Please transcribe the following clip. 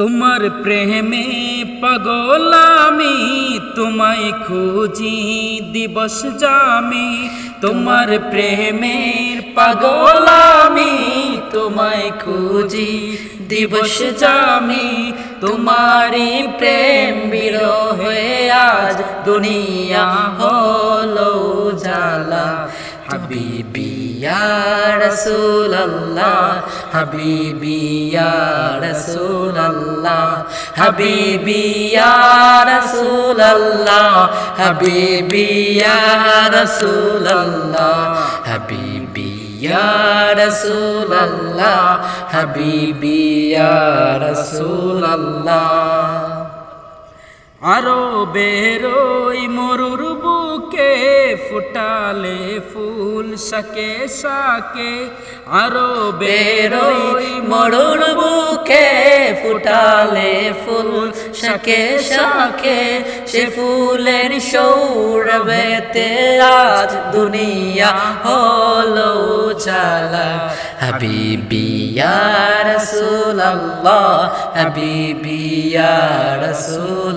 তোমার প্রেমে পাগল আমি, তোমায় খুঁজি দিবস জামি। তোমার প্রেমের পাগল আমি, তোমায় খুঁজি দিবস জামি। তোমারই প্রেম বিরহে আজ দুনিয়া জালা হাবিবি ইয়া রাসূলুল্লাহ হাবিবি ইয়া রাসূলুল্লাহ হাবিবি ইয়া রাসূলুল্লাহ হাবিবি ইয়া রাসূলুল্লাহ হাবিবি ইয়া রাসূলুল্লাহ আরও বেরোই মরুর ফুটালে ফুল শাকে শাকে, আরও বেরোই মরুর বুকে। ফুটালে ফুল শাকে শাকে, সে ফুলের সৌরভেতে আজ দুনিয়া হলো চালা হাবিবি ইয়া রাসূলুল্লাহ, হাবিবি ইয়া